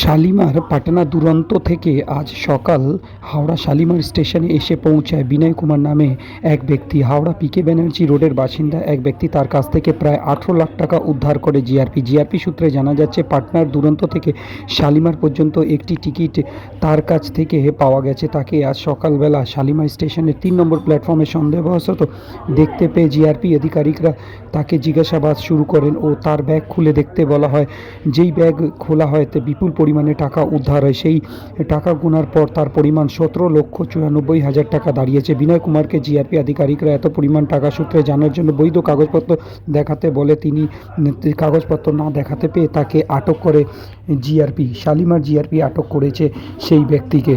শালিমার পাটনা দুরন্ত থেকে আজ সকাল হাওড়া শালিমার স্টেশনে এসে পৌঁছায় বিনয় কুমার নামে এক ব্যক্তি। হাওড়া পিকে ব্যানার্জি রোডের বাসিন্দা এক ব্যক্তি তার কাছ থেকে প্রায় আঠেরো লাখ টাকা উদ্ধার করে জিআরপি জিআরপি সূত্রে জানা যাচ্ছে, পাটনার দুরন্ত থেকে শালিমার পর্যন্ত একটি টিকিট তার কাছ থেকে পাওয়া গেছে। তাকে আজ সকালবেলা শালিমার স্টেশনের তিন নম্বর প্ল্যাটফর্মে সন্দেহবশত দেখতে পেয়ে জিআরপি আধিকারিকরা তাকে জিজ্ঞাসাবাদ শুরু করেন ও তার ব্যাগ খুলে দেখতে বলা হয়, যেই ব্যাগ খোলা হয় তে বিপুল পরিমাণে টাকা উদ্ধার হয়। সেই টাকা গোনার পর তার পরিমাণ সতেরো লক্ষ চুরানব্বই হাজার টাকা দাঁড়িয়েছে। বিনয় কুমারকে জিআরপি আধিকারিকরা এত পরিমাণ টাকা সূত্রে জানার জন্য বৈধ কাগজপত্র দেখাতে বলে তিনি কাগজপত্র না দেখাতে পেয়ে তাকে আটক করে জিআরপি। শালিমার জিআরপি আটক করেছে সেই ব্যক্তিকে।